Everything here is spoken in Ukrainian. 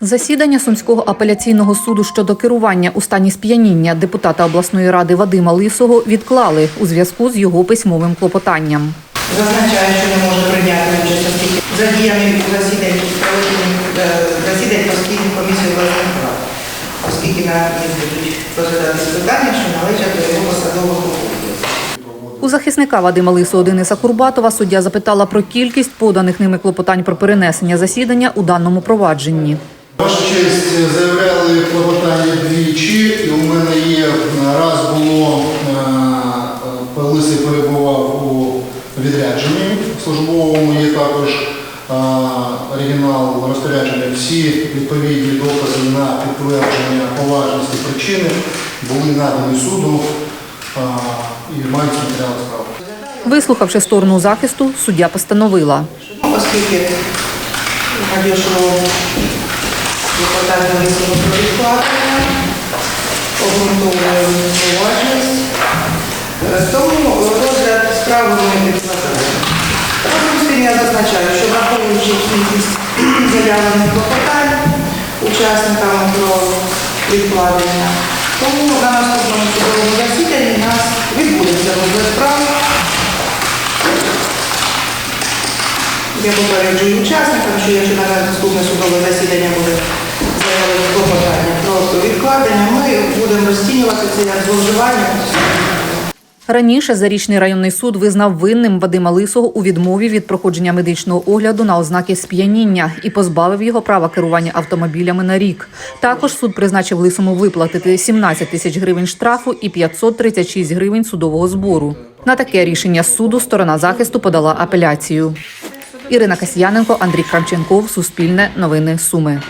Засідання Сумського апеляційного суду щодо керування у стані сп'яніння депутата обласної ради Вадима Лисого відклали у зв'язку з його письмовим клопотанням. Зазначає, що не може прийняти участь, у засіданні проведенні е, засідань постійних комісій власних прав, оскільки на них будуть розглядатись питання, що належать до його посадового. У захисника Вадима Лисого Дениса Курбатова суддя запитала про кількість поданих ними клопотань про перенесення засідання у даному провадженні. Ваша честь заявляли клопотання двічі, і у мене є раз було е, Лисий перебував у відрядженні службовому. Є також е, оригінал розпорядження. Всі відповідні докази на підтвердження поважності причини були надані суду е, і мають матеріали справи. Вислухавши сторону захисту, суддя постановила. Оскільки надійшло клопотання висновку про відкладення, обґрунтовує поважність, Е, тому розгляд справи ми відкладаємо. Разом з тим я зазначаю, що враховуючи кількість заявлених клопотань учасниками про відкладення, тому на наступному розгляд справи. Я попереджую учасникам, що якщо на наступне судове засідання буде заявлено клопотання про відкладення, ми будемо розцінювати це як зловживання. Раніше Зарічний районний суд визнав винним Вадима Лисого у відмові від проходження медичного огляду на ознаки сп'яніння і позбавив його права керування автомобілями на рік. Також суд призначив Лисому виплатити 17 тисяч гривень штрафу і 536 гривень судового збору. На таке рішення суду сторона захисту подала апеляцію. Ірина Касьяненко, Андрій Кравченков, Суспільне, Новини Суми.